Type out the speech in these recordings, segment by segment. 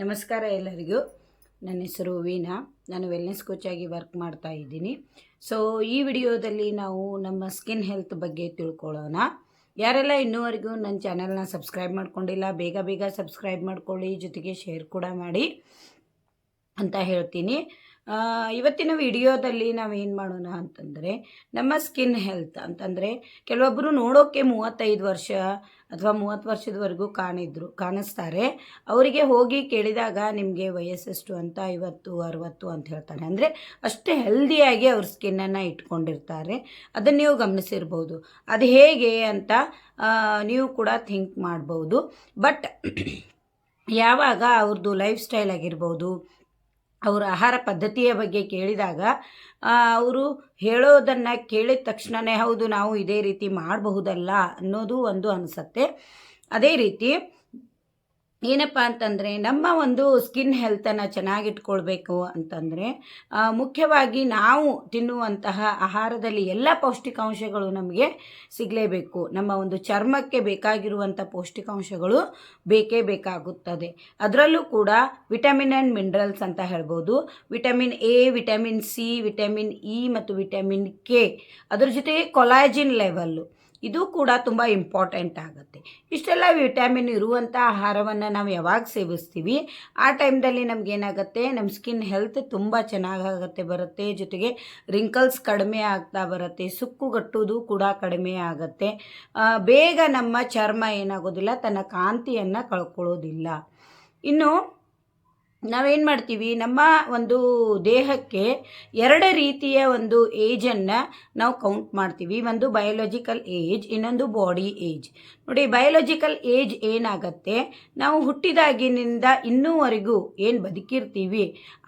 ನಮಸ್ಕಾರ ಎಲ್ಲರಿಗೂ. ನನ್ನ ಹೆಸರು ವೀಣಾ ನಾನು ವೆಲ್ನೆಸ್ ಕೋಚಾಗಿ ವರ್ಕ್ ಮಾಡ್ತಾ ಇದ್ದೀನಿ. ಸೊ ಈ ವಿಡಿಯೋದಲ್ಲಿ ನಾವು ನಮ್ಮ ಸ್ಕಿನ್ ಹೆಲ್ತ್ ಬಗ್ಗೆ ತಿಳ್ಕೊಳ್ಳೋಣ. ಯಾರೆಲ್ಲ ಇನ್ನೂವರೆಗೂ ನನ್ನ ಚಾನಲ್ನ ಸಬ್ಸ್ಕ್ರೈಬ್ ಮಾಡ್ಕೊಂಡಿಲ್ಲ, ಬೇಗ ಬೇಗ ಸಬ್ಸ್ಕ್ರೈಬ್ ಮಾಡ್ಕೊಳ್ಳಿ, ಜೊತೆಗೆ ಶೇರ್ ಕೂಡ ಮಾಡಿ ಅಂತ ಹೇಳ್ತೀನಿ. ಇವತ್ತಿನ ವಿಡಿಯೋದಲ್ಲಿ ನಾವೇನು ಮಾಡೋಣ ಅಂತಂದರೆ, ನಮ್ಮ ಸ್ಕಿನ್ ಹೆಲ್ತ್ ಅಂತಂದರೆ ಕೆಲವೊಬ್ಬರು ನೋಡೋಕ್ಕೆ ಮೂವತ್ತೈದು ವರ್ಷ ಅಥವಾ ಮೂವತ್ತು ವರ್ಷದವರೆಗೂ ಕಾಣಿದ್ರು, ಕಾಣಿಸ್ತಾರೆ. ಅವರಿಗೆ ಹೋಗಿ ಕೇಳಿದಾಗ ನಿಮಗೆ ವಯಸ್ಸೆಷ್ಟು ಅಂತ ಐವತ್ತು, ಅರುವತ್ತು ಅಂತ ಹೇಳ್ತಾರೆ. ಅಂದರೆ ಅಷ್ಟೇ ಹೆಲ್ದಿಯಾಗಿ ಅವ್ರ ಸ್ಕಿನ್ನನ್ನು ಇಟ್ಕೊಂಡಿರ್ತಾರೆ. ಅದನ್ನು ನೀವು ಗಮನಿಸಿರ್ಬೋದು. ಅದು ಹೇಗೆ ಅಂತ ನೀವು ಕೂಡ ಥಿಂಕ್ ಮಾಡ್ಬೋದು. ಬಟ್ ಯಾವಾಗ ಅವ್ರದ್ದು ಲೈಫ್ ಸ್ಟೈಲ್ ಆಗಿರ್ಬೋದು ಅವರ ಆಹಾರ ಪದ್ಧತಿಯ ಬಗ್ಗೆ ಕೇಳಿದಾಗ ಅವರು ಹೇಳೋದನ್ನು ಕೇಳಿದ ತಕ್ಷಣವೇ ಹೌದು ನಾವು ಇದೇ ರೀತಿ ಮಾಡಬಹುದಲ್ಲ ಅನ್ನೋದು ಒಂದು ಅನಿಸತ್ತೆ. ಅದೇ ರೀತಿ ಏನಪ್ಪ ಅಂತಂದರೆ, ನಮ್ಮ ಒಂದು ಸ್ಕಿನ್ ಹೆಲ್ತನ್ನು ಚೆನ್ನಾಗಿಟ್ಕೊಳ್ಬೇಕು ಅಂತಂದರೆ ಮುಖ್ಯವಾಗಿ ನಾವು ತಿನ್ನುವಂತಹ ಆಹಾರದಲ್ಲಿ ಎಲ್ಲ ಪೌಷ್ಟಿಕಾಂಶಗಳು ನಮಗೆ ಸಿಗಲೇಬೇಕು. ನಮ್ಮ ಒಂದು ಚರ್ಮಕ್ಕೆ ಬೇಕಾಗಿರುವಂಥ ಪೌಷ್ಟಿಕಾಂಶಗಳು ಬೇಕೇ ಬೇಕಾಗುತ್ತದೆ. ಅದರಲ್ಲೂ ಕೂಡ ವಿಟಮಿನ್ ಆ್ಯಂಡ್ ಮಿನರಲ್ಸ್ ಅಂತ ಹೇಳ್ಬೋದು. Vitamin A vitamin C vitamin E ಮತ್ತು ವಿಟಮಿನ್ ಕೆ ಅದರ ಜೊತೆಗೆ ಕೊಲಾಜಿನ್ ಲೆವೆಲ್ಲು ಇದು ಕೂಡ ತುಂಬ ಇಂಪಾರ್ಟೆಂಟ್ ಆಗುತ್ತೆ. ಇಷ್ಟೆಲ್ಲ ವಿಟ್ಯಾಮಿನ್ ಇರುವಂಥ ಆಹಾರವನ್ನು ನಾವು ಯಾವಾಗ ಸೇವಿಸ್ತೀವಿ, ಆ ಟೈಮ್ದಲ್ಲಿ ನಮಗೇನಾಗುತ್ತೆ ನಮ್ಮ ಸ್ಕಿನ್ ಹೆಲ್ತ್ ತುಂಬ ಚೆನ್ನಾಗಾಗತ್ತೆ ಬರುತ್ತೆ, ಜೊತೆಗೆ ರಿಂಕಲ್ಸ್ ಕಡಿಮೆ ಆಗ್ತಾ ಬರುತ್ತೆ ಸುಕ್ಕುಗಟ್ಟುವುದು ಕೂಡ ಕಡಿಮೆ ಆಗುತ್ತೆ. ಬೇಗ ನಮ್ಮ ಚರ್ಮ ಏನಾಗೋದಿಲ್ಲ, ತನ್ನ ಕಾಂತಿಯನ್ನು ಕಳ್ಕೊಳ್ಳೋದಿಲ್ಲ. ಇನ್ನು ನಾವೇನು ಮಾಡ್ತೀವಿ? ನಮ್ಮ ಒಂದು ದೇಹಕ್ಕೆ ಎರಡು ರೀತಿಯ ಒಂದು ಏಜನ್ನು ನಾವು ಕೌಂಟ್ ಮಾಡ್ತೀವಿ. ಒಂದು ಬಯೋಲಾಜಿಕಲ್ ಏಜ್ ಇನ್ನೊಂದು ಬಾಡಿ ಏಜ್ ನೋಡಿ ಬಯೋಲಾಜಿಕಲ್ ಏಜ್ ಏನಾಗತ್ತೆ? ನಾವು ಹುಟ್ಟಿದಾಗಿನಿಂದ ಇನ್ನೂವರೆಗೂ ಏನು ಬದುಕಿರ್ತೀವಿ?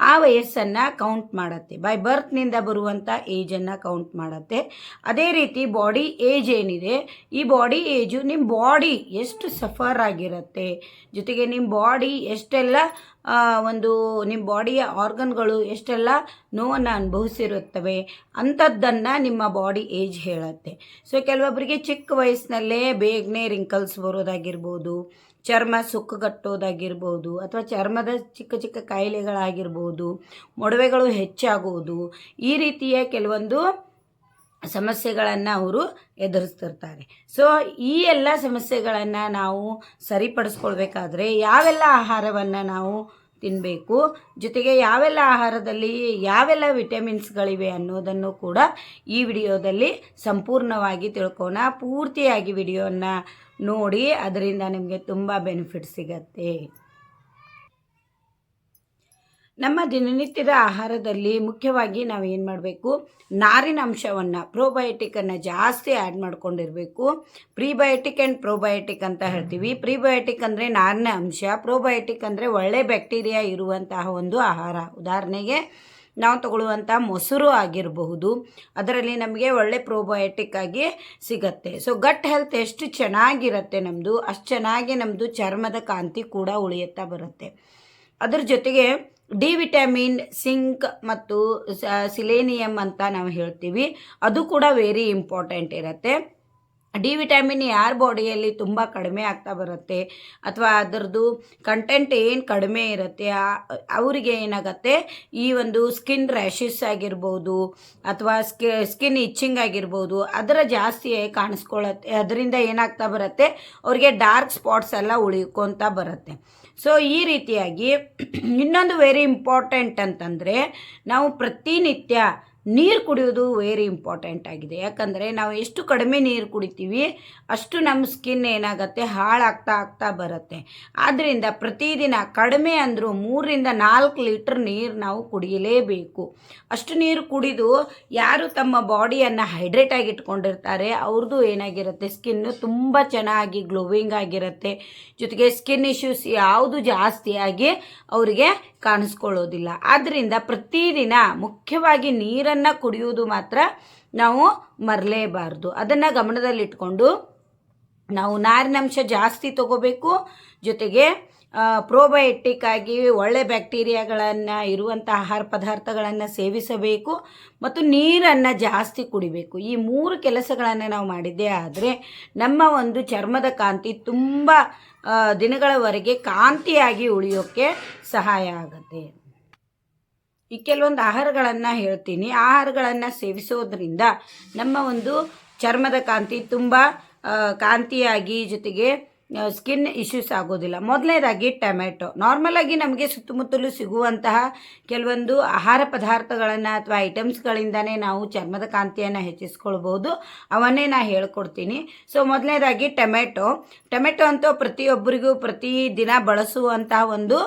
ಆ ವಯಸ್ಸನ್ನು ಕೌಂಟ್ ಮಾಡುತ್ತೆ. ಬೈ ಬರ್ತ್ನಿಂದ ಬರುವಂಥ ಏಜನ್ನು ಕೌಂಟ್ ಮಾಡತ್ತೆ. ಅದೇ ರೀತಿ ಬಾಡಿ ಏಜ್ ಏನಿದೆ? ಈ ಬಾಡಿ ಏಜು ನಿಮ್ಮ ಬಾಡಿ ಎಷ್ಟು ಸಫರ್ ಆಗಿರುತ್ತೆ? ಜೊತೆಗೆ ನಿಮ್ಮ ಬಾಡಿ ಎಷ್ಟೆಲ್ಲ ಒಂದು ನಿಮ್ಮ ಬಾಡಿಯ ಆರ್ಗನ್ಗಳು ಎಷ್ಟೆಲ್ಲ ನೋವನ್ನು ಅನುಭವಿಸಿರುತ್ತವೆ ಅಂಥದ್ದನ್ನು ನಿಮ್ಮ ಬಾಡಿ ಏಜ್ ಹೇಳುತ್ತೆ. ಸೊ ಕೆಲವೊಬ್ಬರಿಗೆ ಚಿಕ್ಕ ವಯಸ್ಸಿನಲ್ಲೇ ಬೇಗನೆ ರಿಂಕಲ್ಸ್ ಬರೋದಾಗಿರ್ಬೋದು, ಚರ್ಮ ಸುಕ್ಕುಗಟ್ಟೋದಾಗಿರ್ಬೋದು ಅಥವಾ ಚರ್ಮದ ಚಿಕ್ಕ ಚಿಕ್ಕ ಕಾಯಿಲೆಗಳಾಗಿರ್ಬೋದು, ಮೊಡವೆಗಳು ಹೆಚ್ಚಾಗುವುದು ಈ ರೀತಿಯ ಕೆಲವೊಂದು ಸಮಸ್ಯೆಗಳನ್ನು ಅವರು ಎದುರಿಸ್ತಿರ್ತಾರೆ. ಸೊ, ಈ ಎಲ್ಲ ಸಮಸ್ಯೆಗಳನ್ನು ನಾವು ಸರಿಪಡಿಸ್ಕೊಳ್ಬೇಕಾದ್ರೆ ಯಾವೆಲ್ಲ ಆಹಾರವನ್ನು ನಾವು ತಿನ್ನಬೇಕು ಜೊತೆಗೆ ಯಾವೆಲ್ಲ ಆಹಾರದಲ್ಲಿ ಯಾವೆಲ್ಲ ವಿಟಮಿನ್ಸ್ಗಳಿವೆ ಅನ್ನೋದನ್ನು ಕೂಡ ಈ ವಿಡಿಯೋದಲ್ಲಿ ಸಂಪೂರ್ಣವಾಗಿ ತಿಳ್ಕೋಣ ಪೂರ್ತಿಯಾಗಿ ವಿಡಿಯೋನ ನೋಡಿ, ಅದರಿಂದ ನಿಮಗೆ ತುಂಬ ಬೆನಿಫಿಟ್ ಸಿಗತ್ತೆ. ನಮ್ಮ ದಿನನಿತ್ಯದ ಆಹಾರದಲ್ಲಿ ಮುಖ್ಯವಾಗಿ ನಾವು ಏನು ಮಾಡಬೇಕು? ನಾರಿನ ಅಂಶವನ್ನು ಪ್ರೋಬಯೋಟಿಕನ್ನು ಜಾಸ್ತಿ ಆ್ಯಡ್ ಮಾಡ್ಕೊಂಡಿರಬೇಕು. ಪ್ರೀಬಯೋಟಿಕ್ ಆ್ಯಂಡ್ ಪ್ರೋಬಯೋಟಿಕ್ ಅಂತ ಹೇಳ್ತೀವಿ. ಪ್ರೀಬಯೋಟಿಕ್ ಅಂದರೆ ನಾರಿನ ಅಂಶ ಪ್ರೋಬಯೋಟಿಕ್ ಅಂದರೆ ಒಳ್ಳೆ ಬ್ಯಾಕ್ಟೀರಿಯಾ ಇರುವಂತಹ ಒಂದು ಆಹಾರ. ಉದಾಹರಣೆಗೆ, ನಾವು ತಗೊಳ್ಳುವಂಥ ಮೊಸರು ಆಗಿರಬಹುದು. ಅದರಲ್ಲಿ ನಮಗೆ ಒಳ್ಳೆ ಪ್ರೋಬಯೋಟಿಕ್ ಆಗಿ ಸಿಗತ್ತೆ. ಸೊ ಗಟ್ ಹೆಲ್ತ್ ಎಷ್ಟು ಚೆನ್ನಾಗಿರುತ್ತೆ ನಮ್ಮದು ಅಷ್ಟು ಚೆನ್ನಾಗಿ ನಮ್ಮದು ಚರ್ಮದ ಕಾಂತಿ ಕೂಡ ಉಳಿಯುತ್ತಾ ಬರುತ್ತೆ. ಅದ್ರ ಜೊತೆಗೆ ಡಿ ವಿಟಮಿನ್ ಸಿಂಕ್ ಮತ್ತು ಸಿಲೇನಿಯಮ್ ಅಂತ ನಾವು ಹೇಳ್ತೀವಿ. ಅದು ಕೂಡ ವೆರಿ ಇಂಪಾರ್ಟೆಂಟ್ ಇರುತ್ತೆ. ಡಿ ವಿಟಮಿನ್ ಯಾರ ಬಾಡಿಯಲ್ಲಿ ತುಂಬ ಕಡಿಮೆ ಆಗ್ತಾ ಬರುತ್ತೆ ಅಥವಾ ಅದರದ್ದು ಕಂಟೆಂಟ್ ಏನು ಕಡಿಮೆ ಇರುತ್ತೆ ಅವರಿಗೆ ಏನಾಗುತ್ತೆ? ಈ ಒಂದು ಸ್ಕಿನ್ ರ್ಯಾಶಸ್ ಆಗಿರ್ಬೋದು ಅಥವಾ ಸ್ಕಿ ಸ್ಕಿನ್ ಇಚ್ಚಿಂಗ್ ಆಗಿರ್ಬೋದು, ಅದರ ಜಾಸ್ತಿ ಕಾಣಿಸ್ಕೊಳ್ಳುತ್ತೆ ಅದರಿಂದ ಏನಾಗ್ತಾ ಬರುತ್ತೆ? ಅವರಿಗೆ ಡಾರ್ಕ್ ಸ್ಪಾಟ್ಸ್ ಎಲ್ಲ ಉಳಿಕೊತಾ ಬರುತ್ತೆ. ಸೊ ಈ ರೀತಿಯಾಗಿ ಇನ್ನೊಂದು ವೆರಿ ಇಂಪಾರ್ಟೆಂಟ್ ಅಂತಂದರೆ ನಾವು ಪ್ರತಿನಿತ್ಯ ನೀರು ಕುಡಿಯೋದು ವೆರಿ ಇಂಪಾರ್ಟೆಂಟ್ ಆಗಿದೆ. ಯಾಕಂದರೆ ನಾವು ಎಷ್ಟು ಕಡಿಮೆ ನೀರು ಕುಡಿತೀವಿ, ಅಷ್ಟು ನಮ್ಮ ಸ್ಕಿನ್ ಏನಾಗುತ್ತೆ, ಹಾಳಾಗ್ತಾ ಆಗ್ತಾ ಬರುತ್ತೆ. ಆದ್ದರಿಂದ ಪ್ರತಿದಿನ ಕಡಿಮೆ ಅಂದರೂ ಮೂರರಿಂದ ನಾಲ್ಕು ಲೀಟ್ರ್ ನೀರು ನಾವು ಕುಡಿಯಲೇಬೇಕು. ಅಷ್ಟು ನೀರು ಕುಡಿದು ಯಾರು ತಮ್ಮ ಬಾಡಿಯನ್ನು ಹೈಡ್ರೇಟ್ ಆಗಿ ಇಟ್ಕೊಂಡಿರ್ತಾರೆ ಅವ್ರದ್ದು ಏನಾಗಿರುತ್ತೆ ಸ್ಕಿನ್ನು ತುಂಬ ಚೆನ್ನಾಗಿ ಗ್ಲೋವಿಂಗ್ ಆಗಿರುತ್ತೆ. ಜೊತೆಗೆ ಸ್ಕಿನ್ ಇಶ್ಯೂಸ್ ಯಾವುದು ಜಾಸ್ತಿಯಾಗಿ ಅವರಿಗೆ ಕಾಣಿಸ್ಕೊಳ್ಳೋದಿಲ್ಲ. ಆದ್ದರಿಂದ ಪ್ರತಿದಿನ ಮುಖ್ಯವಾಗಿ ನೀರನ್ನು ಕುಡಿಯುವುದು ಮಾತ್ರ ನಾವು ಮರಲೇಬಾರ್ದು. ಅದನ್ನು ಗಮನದಲ್ಲಿಟ್ಕೊಂಡು ನಾವು ನಾರಿನಂಶ ಜಾಸ್ತಿ ತಗೋಬೇಕು. ಜೊತೆಗೆ ಪ್ರೋಬಯೋಟಿಕ್ ಆಗಿ ಒಳ್ಳೆ ಬ್ಯಾಕ್ಟೀರಿಯಾಗಳನ್ನು ಇರುವಂಥ ಆಹಾರ ಪದಾರ್ಥಗಳನ್ನು ಸೇವಿಸಬೇಕು ಮತ್ತು ನೀರನ್ನು ಜಾಸ್ತಿ ಕುಡಿಬೇಕು. ಈ ಮೂರು ಕೆಲಸಗಳನ್ನು ನಾವು ಮಾಡಿದ್ದೇ ಆದರೆ ನಮ್ಮ ಒಂದು ಚರ್ಮದ ಕಾಂತಿ ತುಂಬ ದಿನಗಳವರೆಗೆ ಕಾಂತಿಯಾಗಿ ಉಳಿಯೋಕ್ಕೆ ಸಹಾಯ ಆಗುತ್ತೆ. ಈ ಕೆಲವೊಂದು ಆಹಾರಗಳನ್ನು ಹೇಳ್ತೀನಿ. ಆಹಾರಗಳನ್ನು ಸೇವಿಸೋದ್ರಿಂದ ನಮ್ಮ ಒಂದು ಚರ್ಮದ ಕಾಂತಿ ತುಂಬ ಕಾಂತಿಯಾಗಿ ಜೊತೆಗೆ ಸ್ಕಿನ್ ಇಶ್ಯೂಸ್ ಆಗೋದಿಲ್ಲ. ಮೊದಲನೇದಾಗಿ ಟೊಮೆಟೊ ನಾರ್ಮಲಾಗಿ ನಮಗೆ ಸುತ್ತಮುತ್ತಲು ಸಿಗುವಂತಹ ಕೆಲವೊಂದು ಆಹಾರ ಪದಾರ್ಥಗಳನ್ನು ಅಥವಾ ಐಟಮ್ಸ್ಗಳಿಂದನೇ ನಾವು ಚರ್ಮದ ಕಾಂತಿಯನ್ನು ಹೆಚ್ಚಿಸ್ಕೊಳ್ಬೋದು. ಅವನ್ನೇ ನಾ ಹೇಳ್ಕೊಡ್ತೀನಿ. ಸೊ ಮೊದಲನೇದಾಗಿ ಟೊಮೆಟೊ ಟೊಮೆಟೊ ಅಂತೂ ಪ್ರತಿಯೊಬ್ಬರಿಗೂ ಪ್ರತಿ ದಿನ ಬಳಸುವಂತಹ ಒಂದು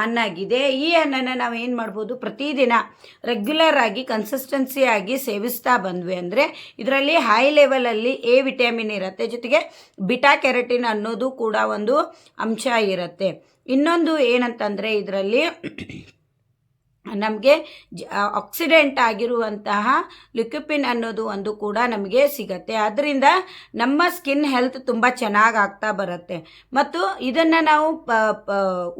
ಹಣ್ಣಾಗಿದೆ. ಈ ಹಣ್ಣನ್ನು ನಾವು ಏನು ಮಾಡ್ಬೋದು? ಪ್ರತಿದಿನ ರೆಗ್ಯುಲರ್ ಆಗಿ ಕನ್ಸಿಸ್ಟೆನ್ಸಿ ಆಗಿ ಸೇವಿಸ್ತಾ ಬಂದ್ವಿ ಅಂದರೆ, ಇದರಲ್ಲಿ ಹೈ ಲೆವೆಲಲ್ಲಿ ಎ ವಿಟಮಿನ್ ಇರುತ್ತೆ. ಜೊತೆಗೆ ಬಿಟಾ ಕೆರಟಿನ್ ಅನ್ನೋದು ಕೂಡ ಒಂದು ಅಂಶ ಇರುತ್ತೆ ಇನ್ನೊಂದು ಏನಂತಂದರೆ ಇದರಲ್ಲಿ ನಮಗೆ ಆಕ್ಸಿಡೆಂಟ್ ಆಗಿರುವಂತಹ ಲಿಕ್ವಿಪಿನ್ ಅನ್ನೋದು ಒಂದು ಕೂಡ ನಮಗೆ ಸಿಗತ್ತೆ. ಅದರಿಂದ ನಮ್ಮ ಸ್ಕಿನ್ ಹೆಲ್ತ್ ತುಂಬ ಚೆನ್ನಾಗಿ ಆಗ್ತಾ ಬರುತ್ತೆ. ಮತ್ತು ಇದನ್ನು ನಾವು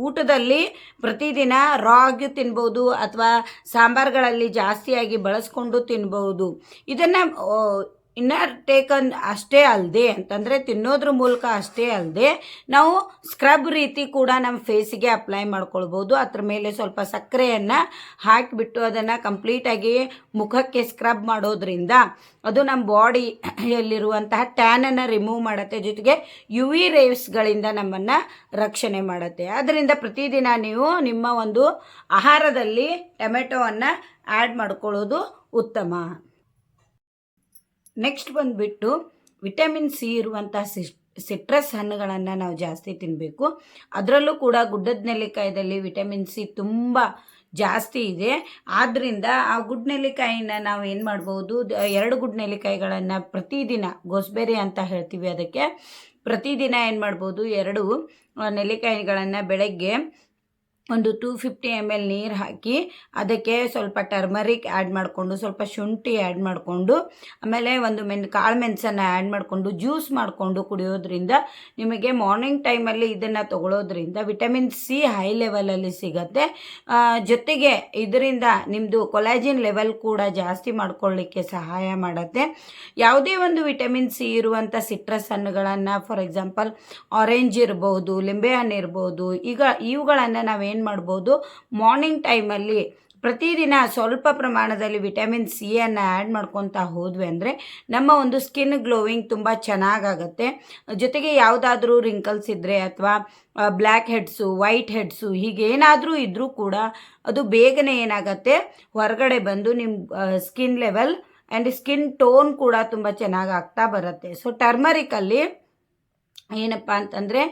ಊಟದಲ್ಲಿ ಪ್ರತಿದಿನ ರಾ ಆಗಿ ತಿನ್ಬೋದು ಅಥವಾ ಸಾಂಬಾರುಗಳಲ್ಲಿ ಜಾಸ್ತಿಯಾಗಿ ಬಳಸ್ಕೊಂಡು ತಿನ್ಬೋದು. ಇದನ್ನು ಇನ್ನರ್ ಟೇಕನ್ ಅಷ್ಟೇ ಅಲ್ಲದೆ ಅಂತಂದರೆ ತಿನ್ನೋದ್ರ ಮೂಲಕ ಅಷ್ಟೇ ಅಲ್ಲದೆ ನಾವು ಸ್ಕ್ರಬ್ ರೀತಿ ಕೂಡ ನಮ್ಮ ಫೇಸಿಗೆ ಅಪ್ಲೈ ಮಾಡ್ಕೊಳ್ಬೋದು. ಅದ್ರ ಮೇಲೆ ಸ್ವಲ್ಪ ಸಕ್ಕರೆಯನ್ನು ಹಾಕಿಬಿಟ್ಟು ಅದನ್ನು ಕಂಪ್ಲೀಟಾಗಿ ಮುಖಕ್ಕೆ ಸ್ಕ್ರಬ್ ಮಾಡೋದ್ರಿಂದ ಅದು ನಮ್ಮ ಬಾಡಿಯಲ್ಲಿರುವಂತಹ ಟ್ಯಾನನ್ನು ರಿಮೂವ್ ಮಾಡುತ್ತೆ. ಜೊತೆಗೆ ಯು ವಿ ರೇವ್ಸ್ಗಳಿಂದ ನಮ್ಮನ್ನು ರಕ್ಷಣೆ ಮಾಡುತ್ತೆ. ಅದರಿಂದ ಪ್ರತಿದಿನ ನೀವು ನಿಮ್ಮ ಒಂದು ಆಹಾರದಲ್ಲಿ ಟೊಮೆಟೊವನ್ನು ಆ್ಯಡ್ ಮಾಡ್ಕೊಳ್ಳೋದು ಉತ್ತಮ. ನೆಕ್ಸ್ಟ್ ಬಂದುಬಿಟ್ಟು ವಿಟಮಿನ್ ಸಿ ಇರುವಂಥ ಸಿಟ್ರಸ್ ಹಣ್ಣುಗಳನ್ನು ನಾವು ಜಾಸ್ತಿ ತಿನ್ನಬೇಕು ಅದರಲ್ಲೂ ಕೂಡ ಗುಡ್ಡದ ನೆಲ್ಲಿಕಾಯಿದಲ್ಲಿ ವಿಟಮಿನ್ ಸಿ ತುಂಬ ಜಾಸ್ತಿ ಇದೆ. ಆದ್ದರಿಂದ ಆ ಗುಡ್ ನೆಲ್ಲಿಕಾಯಿನ ನಾವು ಏನು ಮಾಡ್ಬೋದು? ಎರಡು ಗುಡ್ ನೆಲ್ಲಿಕಾಯಿಗಳನ್ನು ಪ್ರತಿದಿನ ಗೋಸ್ಬೆರಿ ಅಂತ ಹೇಳ್ತೀವಿ ಅದಕ್ಕೆ. ಪ್ರತಿದಿನ ಏನು ಮಾಡ್ಬೋದು? ಎರಡು ನೆಲ್ಲಿಕಾಯಿಗಳನ್ನು ಬೆಳಗ್ಗೆ ಒಂದು ಟೂ ಫಿಫ್ಟಿ ಎಂ ಎಲ್ ನೀರು ಹಾಕಿ ಅದಕ್ಕೆ ಸ್ವಲ್ಪ ಟರ್ಮರಿಕ್ ಆ್ಯಡ್ ಮಾಡಿಕೊಂಡು, ಸ್ವಲ್ಪ ಶುಂಠಿ ಆ್ಯಡ್ ಮಾಡಿಕೊಂಡು, ಆಮೇಲೆ ಒಂದು ಮೆನ್, ಕಾಳು ಮೆಣಸನ್ನು ಆ್ಯಡ್ ಮಾಡಿಕೊಂಡು, ಜ್ಯೂಸ್ ಮಾಡಿಕೊಂಡು ಕುಡಿಯೋದ್ರಿಂದ ನಿಮಗೆ ಮಾರ್ನಿಂಗ್ ಟೈಮಲ್ಲಿ ಇದನ್ನು ತಗೊಳ್ಳೋದ್ರಿಂದ ವಿಟಮಿನ್ ಸಿ ಹೈ ಲೆವೆಲಲ್ಲಿ ಸಿಗತ್ತೆ. ಜೊತೆಗೆ ಇದರಿಂದ ನಿಮ್ಮದು ಕೊಲಾಜಿನ್ ಲೆವೆಲ್ ಕೂಡ ಜಾಸ್ತಿ ಮಾಡ್ಕೊಳ್ಳಿಕ್ಕೆ ಸಹಾಯ ಮಾಡುತ್ತೆ. ಯಾವುದೇ ಒಂದು ವಿಟಮಿನ್ ಸಿ ಇರುವಂಥ ಸಿಟ್ರಸ್ ಹಣ್ಣುಗಳನ್ನು, ಫಾರ್ ಎಕ್ಸಾಂಪಲ್, ಆರೆಂಜ್ ಇರ್ಬೋದು ಲಿಂಬೆಹಣ್ಣು ಇರ್ಬೋದು, ಈಗ ಇವುಗಳನ್ನು ನಾವೇನು ಮಾಡ್ಬೋದು. ಮಾರ್ನಿಂಗ್ ಟೈಮಲ್ಲಿ ಪ್ರತಿದಿನ ಸ್ವಲ್ಪ ಪ್ರಮಾಣದಲ್ಲಿ ವಿಟಮಿನ್ ಸಿ ಅನ್ನು ಆ್ಯಡ್ ಮಾಡ್ಕೊತಾ ಹೋದ್ವಿ ಅಂದರೆ ನಮ್ಮ ಒಂದು ಸ್ಕಿನ್ ಗ್ಲೋವಿಂಗ್ ತುಂಬ ಚೆನ್ನಾಗಾಗತ್ತೆ. ಜೊತೆಗೆ ಯಾವುದಾದ್ರೂ ರಿಂಕಲ್ಸ್ ಇದ್ದರೆ ಅಥವಾ ಬ್ಲ್ಯಾಕ್ ಹೆಡ್ಸು ವೈಟ್ ಹೆಡ್ಸು ಹೀಗೇನಾದರೂ ಇದ್ದರೂ ಕೂಡ ಅದು ಬೇಗನೆ ಏನಾಗತ್ತೆ? ಹೊರಗಡೆ ಬಂದು ನಿಮ್ಮ skin level and skin tone ಕೂಡ ತುಂಬ ಚೆನ್ನಾಗಿ ಆಗ್ತಾ ಬರುತ್ತೆ ಸೊ ಟರ್ಮರಿಕಲ್ಲಿ ಏನಪ್ಪ ಅಂತಂದರೆ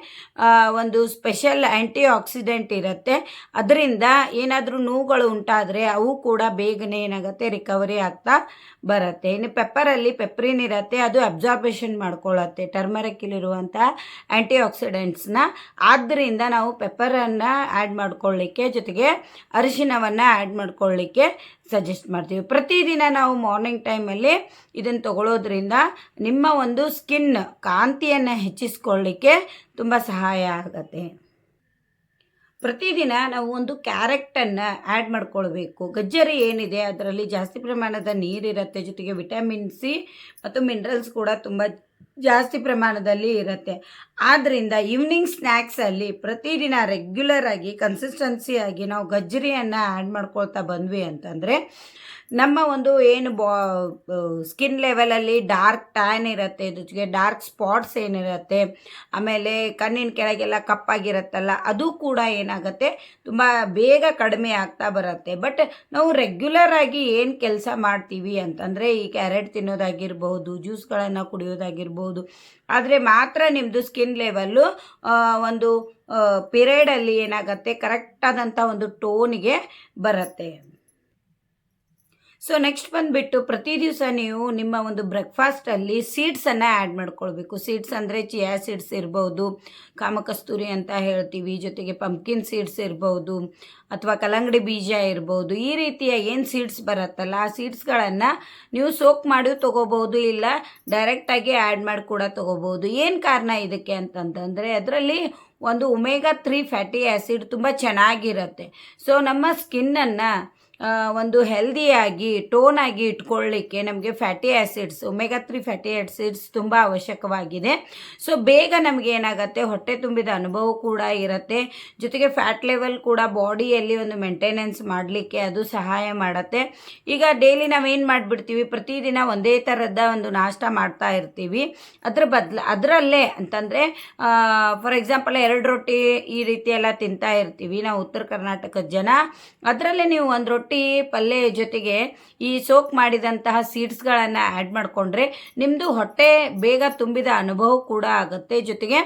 ಒಂದು ಸ್ಪೆಷಲ್ ಆ್ಯಂಟಿ ಆಕ್ಸಿಡೆಂಟ್ ಇರುತ್ತೆ. ಅದರಿಂದ ಏನಾದರೂ ನೋವುಗಳು ಉಂಟಾದರೆ ಅವು ಕೂಡ ಬೇಗನೆ ಏನಾಗುತ್ತೆ, ರಿಕವರಿ ಆಗ್ತಾ ಬರುತ್ತೆ. ಇನ್ನು ಪೆಪ್ಪರಲ್ಲಿ ಪೆಪ್ರಿನ್ ಇರುತ್ತೆ, ಅದು ಅಬ್ಸಾರ್ಬೇಷನ್ ಮಾಡ್ಕೊಳ್ಳುತ್ತೆ ಇರುವಂಥ ಆ್ಯಂಟಿ ಆಕ್ಸಿಡೆಂಟ್ಸ್ನ ಆದ್ದರಿಂದ ನಾವು ಪೆಪ್ಪರನ್ನು ಆ್ಯಡ್ ಮಾಡ್ಕೊಳ್ಳಿಕ್ಕೆ, ಜೊತೆಗೆ ಅರಿಶಿನವನ್ನು ಆ್ಯಡ್ ಮಾಡ್ಕೊಳ್ಳಿಕ್ಕೆ ಸಜೆಸ್ಟ್ ಮಾಡ್ತೀವಿ. ಪ್ರತಿದಿನ ನಾವು ಮಾರ್ನಿಂಗ್ ಟೈಮಲ್ಲಿ ಇದನ್ನು ತಗೊಳ್ಳೋದ್ರಿಂದ ನಿಮ್ಮ ಒಂದು ಸ್ಕಿನ್ ಕಾಂತಿಯನ್ನು ಹೆಚ್ಚಿಸ್ಕೊಳ್ಳಿಕ್ಕೆ ತುಂಬ ಸಹಾಯ ಆಗುತ್ತೆ. ಪ್ರತಿದಿನ ನಾವು ಒಂದು ಕ್ಯಾರೆಟನ್ನು ಆ್ಯಡ್ ಮಾಡ್ಕೊಳ್ಬೇಕು. ಗಜ್ಜರಿ ಏನಿದೆ ಅದರಲ್ಲಿ ಜಾಸ್ತಿ ಪ್ರಮಾಣದ ನೀರಿರುತ್ತೆ ಜೊತೆಗೆ ವಿಟಮಿನ್ ಸಿ ಮತ್ತು ಮಿನರಲ್ಸ್ ಕೂಡ ತುಂಬ ಜಾಸ್ತಿ ಪ್ರಮಾಣದಲ್ಲಿ ಇರುತ್ತೆ. ಆದ್ದರಿಂದ ಈವ್ನಿಂಗ್ ಸ್ನ್ಯಾಕ್ಸಲ್ಲಿ ಪ್ರತಿದಿನ ರೆಗ್ಯುಲರ್ ಆಗಿ ಕನ್ಸಿಸ್ಟೆನ್ಸಿಯಾಗಿ ನಾವು ಗಜ್ಜರಿಯನ್ನು ಆ್ಯಡ್ ಮಾಡ್ಕೊಳ್ತಾ ಬಂದ್ವಿ ಅಂತಂದರೆ ನಮ್ಮ ಒಂದು ಏನು ಬಾ ಸ್ಕಿನ್ ಲೆವೆಲಲ್ಲಿ ಡಾರ್ಕ್ ಟ್ಯಾನ್ ಇರುತ್ತೆ, ಜೊತೆಗೆ ಡಾರ್ಕ್ ಸ್ಪಾಟ್ಸ್ ಏನಿರುತ್ತೆ, ಆಮೇಲೆ ಕಣ್ಣಿನ ಕೆಳಗೆಲ್ಲ ಕಪ್ಪಾಗಿರುತ್ತಲ್ಲ, ಅದು ಕೂಡ ಏನಾಗುತ್ತೆ, ತುಂಬ ಬೇಗ ಕಡಿಮೆ ಆಗ್ತಾ ಬರುತ್ತೆ. ಬಟ್ ನಾವು ರೆಗ್ಯುಲರ್ ಆಗಿ ಏನು ಕೆಲಸ ಮಾಡ್ತೀವಿ ಅಂತಂದರೆ, ಈ ಕ್ಯಾರೆಟ್ ತಿನ್ನೋದಾಗಿರ್ಬೋದು ಜ್ಯೂಸ್ಗಳನ್ನು ಕುಡಿಯೋದಾಗಿರ್ಬೋದು, ಆದರೆ ಮಾತ್ರ ನಿಮ್ಮದು ಸ್ಕಿನ್ ಲೆವೆಲ್ಲು ಒಂದು ಪಿರಿಯಡಲ್ಲಿ ಏನಾಗುತ್ತೆ ಕರೆಕ್ಟಾದಂಥ ಒಂದು ಟೋನಿಗೆ ಬರುತ್ತೆ. ಸೊ ನೆಕ್ಸ್ಟ್ ಬಂದುಬಿಟ್ಟು ಪ್ರತಿ ದಿವಸ ನೀವು ನಿಮ್ಮ ಒಂದು ಬ್ರೇಕ್ಫಾಸ್ಟಲ್ಲಿ ಸೀಡ್ಸನ್ನು ಆ್ಯಡ್ ಮಾಡ್ಕೊಳ್ಬೇಕು. ಸೀಡ್ಸ್ ಅಂದರೆ ಚಿಯಾ ಸೀಡ್ಸ್ ಇರ್ಬೋದು, ಕಾಮಕಸ್ತೂರಿ ಅಂತ ಹೇಳ್ತೀವಿ, ಜೊತೆಗೆ ಪಂಪ್ಕಿನ್ ಸೀಡ್ಸ್ ಇರ್ಬೋದು, ಅಥವಾ ಕಲ್ಲಂಗಡಿ ಬೀಜ ಇರ್ಬೋದು. ಈ ರೀತಿಯ ಏನು ಸೀಡ್ಸ್ ಬರುತ್ತಲ್ಲ, ಆ ಸೀಡ್ಸ್ಗಳನ್ನು ನೀವು ಸೋಕ್ ಮಾಡಿ ತೊಗೋಬೋದು, ಇಲ್ಲ ಡೈರೆಕ್ಟಾಗಿ ಆ್ಯಡ್ ಮಾಡಿ ಕೂಡ ತೊಗೋಬೋದು. ಏನು ಕಾರಣ ಇದಕ್ಕೆ ಅಂತಂತಂದರೆ ಅದರಲ್ಲಿ ಒಂದು ಒಮೇಗಾ ತ್ರೀ ಫ್ಯಾಟಿ ಆ್ಯಸಿಡ್ ತುಂಬ ಚೆನ್ನಾಗಿರುತ್ತೆ. ಸೊ ನಮ್ಮ ಸ್ಕಿನ್ನನ್ನು ಒಂದು ಹೆಲ್ದಿಯಾಗಿ ಟೋನ್ ಆಗಿ ಇಟ್ಕೊಳ್ಳಿಕ್ಕೆ ನಮಗೆ fatty acids omega three fatty acids ತುಂಬ ಅವಶ್ಯಕವಾಗಿದೆ. ಸೊ ಬೇಗ ನಮಗೆ ಏನಾಗುತ್ತೆ? ಹೊಟ್ಟೆ ತುಂಬಿದ ಅನುಭವ ಕೂಡ ಇರುತ್ತೆ. ಜೊತೆಗೆ ಫ್ಯಾಟ್ ಲೆವೆಲ್ ಕೂಡ ಬಾಡಿಯಲ್ಲಿ ಒಂದು ಮೇಂಟೆನೆನ್ಸ್ ಮಾಡಲಿಕ್ಕೆ ಅದು ಸಹಾಯ ಮಾಡುತ್ತೆ. ಈಗ ಡೈಲಿ ನಾವೇನು ಮಾಡಿಬಿಡ್ತೀವಿ? ಪ್ರತಿದಿನ ಒಂದೇ ಥರದ ಒಂದು ನಾಷ್ಟ ಮಾಡ್ತಾ ಇರ್ತೀವಿ. ಅದ್ರ ಬದಲ, ಅದರಲ್ಲೇ ಅಂತಂದರೆ ಫಾರ್ ಎಕ್ಸಾಂಪಲ್ ಎರಡು ರೊಟ್ಟಿ ಈ ರೀತಿ ಎಲ್ಲ ತಿಂತಾ ಇರ್ತೀವಿ. ನಾವು ಉತ್ತರ ಕರ್ನಾಟಕದ ಜನ. ಅದರಲ್ಲೇ ನೀವು ಒಂದು ರೊಟ್ಟಿ ರೊಟ್ಟಿ ಪಲ್ಯ ಜೊತೆಗೆ ಈ ಸೋಕ್ ಮಾಡಿದಂತಹ ಸೀಡ್ಸ್ಗಳನ್ನು ಆ್ಯಡ್ ಮಾಡಿಕೊಂಡ್ರೆ ನಿಮ್ಮದು ಹೊಟ್ಟೆ ಬೇಗ ತುಂಬಿದ ಅನುಭವ ಕೂಡ ಆಗುತ್ತೆ. ಜೊತೆಗೆ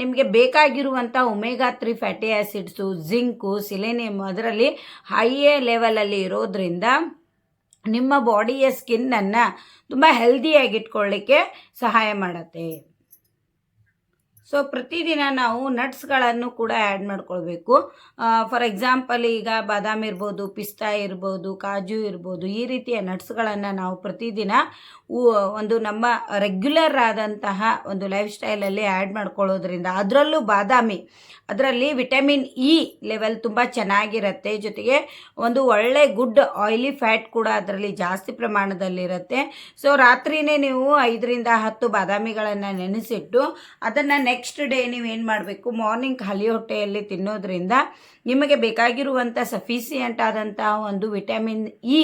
ನಿಮಗೆ ಬೇಕಾಗಿರುವಂಥ omega three fatty acids zinc selenium ಅದರಲ್ಲಿ ಹೈಯೇ ಲೆವೆಲಲ್ಲಿ ಇರೋದ್ರಿಂದ ನಿಮ್ಮ ಬಾಡಿಯ ಸ್ಕಿನ್ನನ್ನು ತುಂಬ ಹೆಲ್ದಿಯಾಗಿಟ್ಕೊಳ್ಳಿಕ್ಕೆ ಸಹಾಯ ಮಾಡುತ್ತೆ. ಸೊ ಪ್ರತಿದಿನ ನಾವು ನಟ್ಸ್ಗಳನ್ನು ಕೂಡ ಆ್ಯಡ್ ಮಾಡ್ಕೊಳ್ಬೇಕು. ಫಾರ್ ಎಕ್ಸಾಂಪಲ್ ಈಗ ಬಾದಾಮಿ ಇರ್ಬೋದು, ಪಿಸ್ತಾ ಇರ್ಬೋದು, ಕಾಜು ಇರ್ಬೋದು, ಈ ರೀತಿಯ ನಟ್ಸ್ಗಳನ್ನು ನಾವು ಪ್ರತಿದಿನ ಒಂದು ನಮ್ಮ ರೆಗ್ಯುಲರ್ ಆದಂತಹ ಒಂದು ಲೈಫ್ ಸ್ಟೈಲಲ್ಲಿ ಆ್ಯಡ್ ಮಾಡ್ಕೊಳ್ಳೋದ್ರಿಂದ ಅದರಲ್ಲೂ ಬಾದಾಮಿ, ಅದರಲ್ಲಿ ವಿಟಮಿನ್ ಇ ಲೆವೆಲ್ ತುಂಬ ಚೆನ್ನಾಗಿರುತ್ತೆ. ಜೊತೆಗೆ ಒಂದು ಒಳ್ಳೆ ಗುಡ್ ಆಯಿಲಿ ಫ್ಯಾಟ್ ಕೂಡ ಅದರಲ್ಲಿ ಜಾಸ್ತಿ ಪ್ರಮಾಣದಲ್ಲಿರುತ್ತೆ. ಸೊ ರಾತ್ರಿನೇ ನೀವು ಐದರಿಂದ ಹತ್ತು ಬಾದಾಮಿಗಳನ್ನು ನೆನೆಸಿಟ್ಟು ಅದನ್ನು ನೆಕ್ಸ್ಟ್ ಡೇ ನೀವು ಏನು ಮಾಡಬೇಕು? ಮಾರ್ನಿಂಗ್ ಖಾಲಿ ಹೊಟ್ಟೆಯಲ್ಲಿ ತಿನ್ನೋದ್ರಿಂದ ನಿಮಗೆ ಬೇಕಾಗಿರುವಂಥ ಸಫಿಸಿಯೆಂಟ್ ಆದಂತಹ ಒಂದು ವಿಟಮಿನ್ ಇ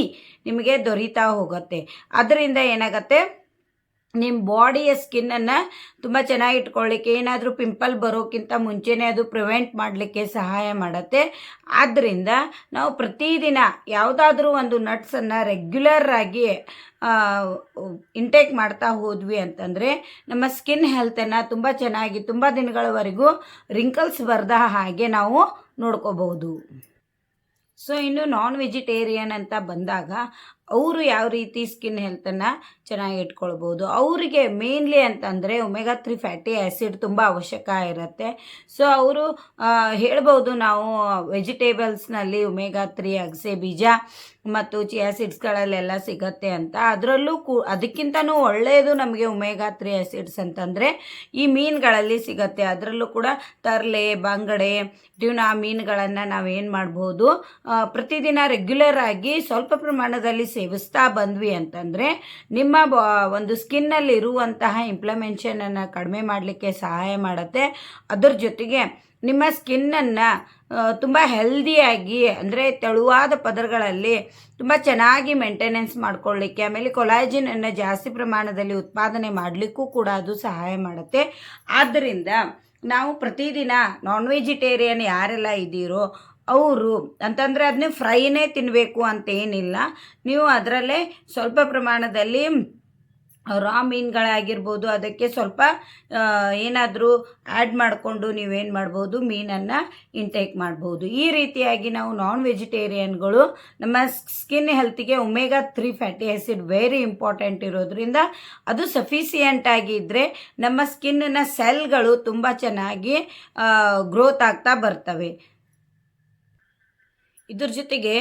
ನಿಮಗೆ ದೊರೀತಾ ಹೋಗುತ್ತೆ. ಅದರಿಂದ ಏನಾಗುತ್ತೆ? ನಿಮ್ಮ ಬಾಡಿಯ ಸ್ಕಿನ್ನನ್ನು ತುಂಬ ಚೆನ್ನಾಗಿ ಇಟ್ಕೊಳ್ಳಿಕ್ಕೆ ಏನಾದರೂ ಪಿಂಪಲ್ ಬರೋಕ್ಕಿಂತ ಮುಂಚೆನೇ ಅದು ಪ್ರಿವೆಂಟ್ ಮಾಡಲಿಕ್ಕೆ ಸಹಾಯ ಮಾಡುತ್ತೆ. ಆದ್ದರಿಂದ ನಾವು ಪ್ರತಿದಿನ ಯಾವುದಾದ್ರೂ ಒಂದು ನಟ್ಸನ್ನು ರೆಗ್ಯುಲರ್ ಆಗಿ ಇಂಟೇಕ್ ಮಾಡ್ತಾ ಹೋದ್ವಿ ಅಂತಂದರೆ ನಮ್ಮ ಸ್ಕಿನ್ ಹೆಲ್ತನ್ನು ತುಂಬ ಚೆನ್ನಾಗಿ, ತುಂಬ ದಿನಗಳವರೆಗೂ ರಿಂಕಲ್ಸ್ ಬರದ ಹಾಗೆ ನಾವು ನೋಡ್ಕೋಬಹುದು. ಸೊ, ಇನ್ನು ನಾನ್ ವೆಜಿಟೇರಿಯನ್ ಅಂತ ಬಂದಾಗ ಅವರು ಯಾವ ರೀತಿ ಸ್ಕಿನ್ ಹೆಲ್ತನ್ನು ಚೆನ್ನಾಗಿ ಇಟ್ಕೊಳ್ಬೋದು? ಅವರಿಗೆ ಮೇನ್ಲಿ ಅಂತಂದರೆ ಒಮೆಗಾ ತ್ರೀ ಫ್ಯಾಟಿ ಆ್ಯಸಿಡ್ ತುಂಬ ಅವಶ್ಯಕ ಇರುತ್ತೆ. ಸೊ ಅವರು ಹೇಳ್ಬೋದು ನಾವು ವೆಜಿಟೇಬಲ್ಸ್ನಲ್ಲಿ ಒಮೆಗಾ ತ್ರೀ ಅಗಸೆ ಬೀಜ ಮತ್ತು ಚಿಯಾಸಿಡ್ಸ್ಗಳಲ್ಲೆಲ್ಲ ಸಿಗತ್ತೆ ಅಂತ. ಅದರಲ್ಲೂ ಕೂ, ಅದಕ್ಕಿಂತನೂ ಒಳ್ಳೆಯದು ನಮಗೆ ಉಮೇಗಾ ತ್ರೀ ಆ್ಯಸಿಡ್ಸ್ ಅಂತಂದರೆ ಈ ಮೀನುಗಳಲ್ಲಿ ಸಿಗತ್ತೆ. ಅದರಲ್ಲೂ ಕೂಡ ತರ್ಲೆ, ಬಂಗಡೆ ಟ್ಯೂನಾ ಮೀನುಗಳನ್ನು ನಾವೇನು ಮಾಡ್ಬೋದು? ಪ್ರತಿದಿನ ರೆಗ್ಯುಲರ್ ಆಗಿ ಸ್ವಲ್ಪ ಪ್ರಮಾಣದಲ್ಲಿ ಸೇವಿಸ್ತಾ ಬಂದ್ವಿ ಅಂತಂದರೆ ನಿಮ್ಮ ಒಂದು ಸ್ಕಿನ್ನಲ್ಲಿರುವಂತಹ ಇಂಪ್ಲಮೆನ್ಷನನ್ನು ಕಡಿಮೆ ಮಾಡಲಿಕ್ಕೆ ಸಹಾಯ ಮಾಡುತ್ತೆ. ಅದರ ಜೊತೆಗೆ ನಿಮ್ಮ ಸ್ಕಿನ್ನನ್ನು ತುಂಬ ಹೆಲ್ದಿಯಾಗಿ ಅಂದರೆ ತೆಳುವಾದ ಪದರಗಳಲ್ಲಿ ತುಂಬ ಚೆನ್ನಾಗಿ ಮೇಂಟೆನೆನ್ಸ್ ಮಾಡ್ಕೊಳ್ಳಿಕ್ಕೆ, ಆಮೇಲೆ ಕೊಲಾಜಿನನ್ನು ಜಾಸ್ತಿ ಪ್ರಮಾಣದಲ್ಲಿ ಉತ್ಪಾದನೆ ಮಾಡಲಿಕ್ಕೂ ಕೂಡ ಅದು ಸಹಾಯ ಮಾಡುತ್ತೆ. ಆದ್ದರಿಂದ ನಾವು ಪ್ರತಿದಿನ ನಾನ್ ವೆಜಿಟೇರಿಯನ್ ಯಾರೆಲ್ಲ ಇದ್ದೀರೋ ಅವರು, ಅಂತಂದರೆ ಅದನ್ನೇ ಫ್ರೈನೇ ತಿನ್ನಬೇಕು ಅಂತೇನಿಲ್ಲ ನೀವು ಅದರಲ್ಲೇ ಸ್ವಲ್ಪ ಪ್ರಮಾಣದಲ್ಲಿ ರಾ ಮೀನುಗಳಾಗಿರ್ಬೋದು, ಅದಕ್ಕೆ ಸ್ವಲ್ಪ ಏನಾದರೂ ಆ್ಯಡ್ ಮಾಡಿಕೊಂಡು ನೀವೇನು ಮಾಡ್ಬೋದು, ಮೀನನ್ನು ಇಂಟೇಕ್ ಮಾಡ್ಬೋದು. ಈ ರೀತಿಯಾಗಿ ನಾವು ನಾನ್ ವೆಜಿಟೇರಿಯನ್ಗಳು ನಮ್ಮ ಸ್ಕಿನ್ ಹೆಲ್ತಿಗೆ omega three fatty acid very important ಇರೋದ್ರಿಂದ ಅದು ಸಫಿಸಿಯೆಂಟ್ ಆಗಿದ್ದರೆ ನಮ್ಮ ಸ್ಕಿನ್ನ ಸೆಲ್ಗಳು ತುಂಬ ಚೆನ್ನಾಗಿ ಗ್ರೋತ್ ಆಗ್ತಾ ಬರ್ತವೆ. ಇದ್ರ ಜೊತೆಗೆ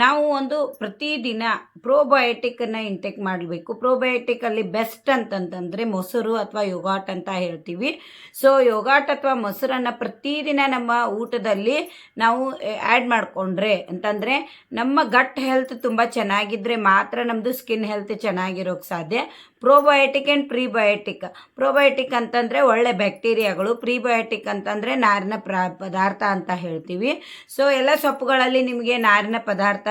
ನಾವು ಒಂದು ಪ್ರತಿದಿನ ಪ್ರೋಬಯೋಟಿಕನ್ನು ಇಂಟೇಕ್ ಮಾಡಬೇಕು. ಪ್ರೋಬಯೋಟಿಕಲ್ಲಿ ಬೆಸ್ಟ್ ಅಂತಂತಂದರೆ ಮೊಸರು ಅಥವಾ ಯೋಗಾಟ್ ಅಂತ ಹೇಳ್ತೀವಿ. ಸೊ ಯೋಗಾಟ್ ಅಥವಾ ಮೊಸರನ್ನು ಪ್ರತಿದಿನ ನಮ್ಮ ಊಟದಲ್ಲಿ ನಾವು ಆ್ಯಡ್ ಮಾಡಿಕೊಂಡ್ರೆ ಅಂತಂದರೆ ನಮ್ಮ ಗಟ್ ಹೆಲ್ತ್ ತುಂಬ ಚೆನ್ನಾಗಿದ್ದರೆ ಮಾತ್ರ ನಮ್ಮದು ಸ್ಕಿನ್ ಹೆಲ್ತ್ ಚೆನ್ನಾಗಿರೋಕ್ಕೆ ಸಾಧ್ಯ. ಪ್ರೋಬಯೋಟಿಕ್ ಆ್ಯಂಡ್ ಪ್ರೀಬಯೋಟಿಕ್ ಪ್ರೋಬಯೋಟಿಕ್ ಅಂತಂದರೆ ಒಳ್ಳೆ ಬ್ಯಾಕ್ಟೀರಿಯಾಗಳು ಪ್ರೀಬಯೋಟಿಕ್ ಅಂತಂದರೆ ನಾರಿನ ಪದಾರ್ಥ ಅಂತ ಹೇಳ್ತೀವಿ. ಸೊ ಎಲ್ಲ ಸೊಪ್ಪುಗಳಲ್ಲಿ ನಿಮಗೆ ನಾರಿನ ಪದಾರ್ಥ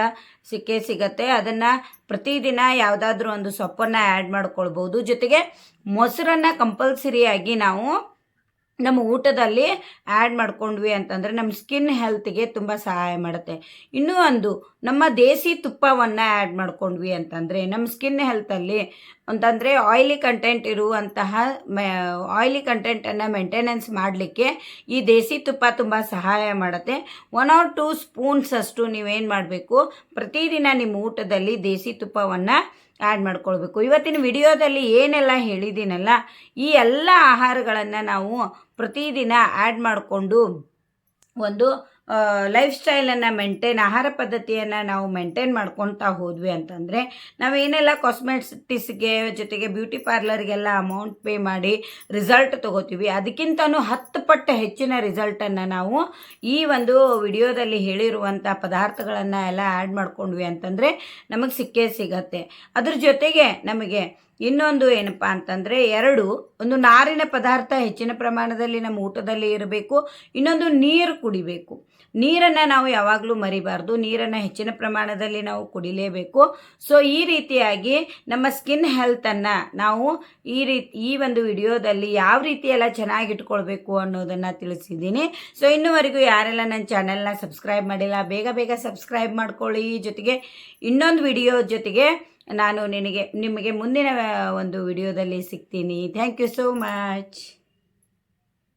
ಸಿಕ್ಕೇ ಸಿಗತ್ತೆ. ಅದನ್ನು ಪ್ರತಿದಿನ ಯಾವುದಾದ್ರೂ ಒಂದು ಸೊಪ್ಪನ್ನು ಆ್ಯಡ್ ಮಾಡ್ಕೊಳ್ಬೋದು. ಜೊತೆಗೆ ಮೊಸರನ್ನು ಕಂಪಲ್ಸರಿಯಾಗಿ ನಾವು ನಮ್ಮ ಊಟದಲ್ಲಿ ಆ್ಯಡ್ ಮಾಡ್ಕೊಂಡ್ವಿ ಅಂತಂದರೆ ನಮ್ಮ ಸ್ಕಿನ್ ಹೆಲ್ತ್ಗೆ ತುಂಬ ಸಹಾಯ ಮಾಡುತ್ತೆ. ಇನ್ನೂ ಒಂದು, ನಮ್ಮ ದೇಸಿ ತುಪ್ಪವನ್ನು ಆ್ಯಡ್ ಮಾಡ್ಕೊಂಡ್ವಿ ಅಂತಂದರೆ ನಮ್ಮ ಸ್ಕಿನ್ ಹೆಲ್ತಲ್ಲಿ ಅಂತಂದರೆ ಆಯಿಲಿ ಕಂಟೆಂಟ್ ಇರುವಂತಹ ಆಯಿಲಿ ಕಂಟೆಂಟನ್ನು ಮೇಂಟೆನೆನ್ಸ್ ಮಾಡಲಿಕ್ಕೆ ಈ ದೇಸಿ ತುಪ್ಪ ತುಂಬ ಸಹಾಯ ಮಾಡುತ್ತೆ. ಒನ್ ಆರ್ ಟೂ ಸ್ಪೂನ್ಸ್ ಅಷ್ಟು ನೀವೇನು ಮಾಡಬೇಕು, ಪ್ರತಿದಿನ ನಿಮ್ಮ ಊಟದಲ್ಲಿ ದೇಸಿ ತುಪ್ಪವನ್ನು ಆ್ಯಡ್ ಮಾಡ್ಕೊಳ್ಬೇಕು. ಇವತ್ತಿನ ವಿಡಿಯೋದಲ್ಲಿ ಏನೆಲ್ಲ ಹೇಳಿದ್ದೀನಲ್ಲ ಈ ಎಲ್ಲ ಆಹಾರಗಳನ್ನು ನಾವು ಪ್ರತಿದಿನ ಆ್ಯಡ್ ಮಾಡಿಕೊಂಡು ಒಂದು ಲೈಫ್ ಸ್ಟೈಲನ್ನು ಮೇಂಟೈನ್ ಆಹಾರ ಪದ್ಧತಿಯನ್ನು ನಾವು ಮೇಂಟೈನ್ ಮಾಡ್ಕೊತಾ ಹೋದ್ವಿ ಅಂತಂದರೆ ನಾವೇನೆಲ್ಲ ಕಾಸ್ಮೆಟಿಕ್ಸ್ಗೆ ಜೊತೆಗೆ ಬ್ಯೂಟಿ ಪಾರ್ಲರ್ಗೆಲ್ಲ ಅಮೌಂಟ್ ಪೇ ಮಾಡಿ ರಿಸಲ್ಟ್ ತೊಗೋತೀವಿ. ಅದಕ್ಕಿಂತನೂ ಹತ್ತು ಪಟ್ಟು ಹೆಚ್ಚಿನ ರಿಸಲ್ಟನ್ನು ನಾವು ಈ ಒಂದು ವಿಡಿಯೋದಲ್ಲಿ ಹೇಳಿರುವಂಥ ಪದಾರ್ಥಗಳನ್ನು ಎಲ್ಲ ಆ್ಯಡ್ ಮಾಡ್ಕೊಂಡ್ವಿ ಅಂತಂದರೆ ನಮಗೆ ಸಿಕ್ಕೇ ಸಿಗತ್ತೆ. ಅದ್ರ ಜೊತೆಗೆ ನಮಗೆ ಇನ್ನೊಂದು ಏನಪ್ಪ ಅಂತಂದರೆ ಎರಡು, ಒಂದು ನಾರಿನ ಪದಾರ್ಥ ಹೆಚ್ಚಿನ ಪ್ರಮಾಣದಲ್ಲಿ ನಮ್ಮ ಊಟದಲ್ಲಿ ಇರಬೇಕು, ಇನ್ನೊಂದು ನೀರು ಕುಡಿಬೇಕು. ನೀರನ್ನು ನಾವು ಯಾವಾಗಲೂ ಮರಿಬಾರ್ದು, ನೀರನ್ನು ಹೆಚ್ಚಿನ ಪ್ರಮಾಣದಲ್ಲಿ ನಾವು ಕುಡಿಲೇಬೇಕು. ಸೊ ಈ ರೀತಿಯಾಗಿ ನಮ್ಮ ಸ್ಕಿನ್ ಹೆಲ್ತನ್ನು ನಾವು ಈ ರೀತಿ, ಈ ಒಂದು ವಿಡಿಯೋದಲ್ಲಿ ಯಾವ ರೀತಿ ಎಲ್ಲ ಚೆನ್ನಾಗಿ ಇಟ್ಕೊಳ್ಬೇಕು ಅನ್ನೋದನ್ನು ತಿಳಿಸಿದ್ದೀನಿ. ಸೊ ಇನ್ನುವರೆಗೂ ಯಾರೆಲ್ಲ ನನ್ನ ಚಾನೆಲ್ನ ಸಬ್ಸ್ಕ್ರೈಬ್ ಮಾಡಿಲ್ಲ, ಬೇಗ ಬೇಗ ಸಬ್ಸ್ಕ್ರೈಬ್ ಮಾಡ್ಕೊಳ್ಳಿ. ಜೊತೆಗೆ ಇನ್ನೊಂದು ವಿಡಿಯೋ ಜೊತೆಗೆ ನಾನು ನಿನಗೆ ನಿಮಗೆ ಮುಂದಿನ ಒಂದು ವಿಡಿಯೋದಲ್ಲಿ ಸಿಗ್ತೀನಿ. Thank you so much